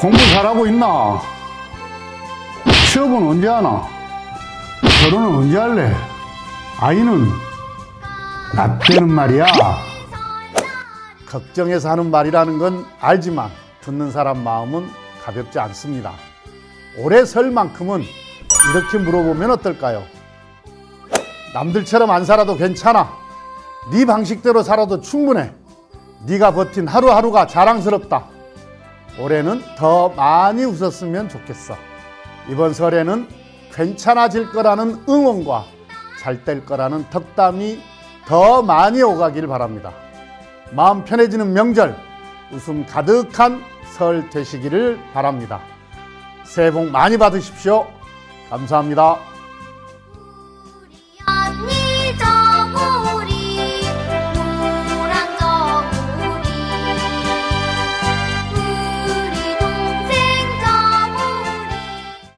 공부 잘하고 있나? 취업은 언제 하나? 결혼은 언제 할래? 아이는? 나 때는 말이야. 걱정해서 하는 말이라는 건 알지만 듣는 사람 마음은 가볍지 않습니다. 올해 설만큼은 이렇게 물어보면 어떨까요? 남들처럼 안 살아도 괜찮아. 네 방식대로 살아도 충분해. 네가 버틴 하루하루가 자랑스럽다. 올해는 더 많이 웃었으면 좋겠어. 이번 설에는 괜찮아질 거라는 응원과 잘 될 거라는 덕담이 더 많이 오가길 바랍니다. 마음 편해지는 명절, 웃음 가득한 설 되시기를 바랍니다. 새해 복 많이 받으십시오. 감사합니다.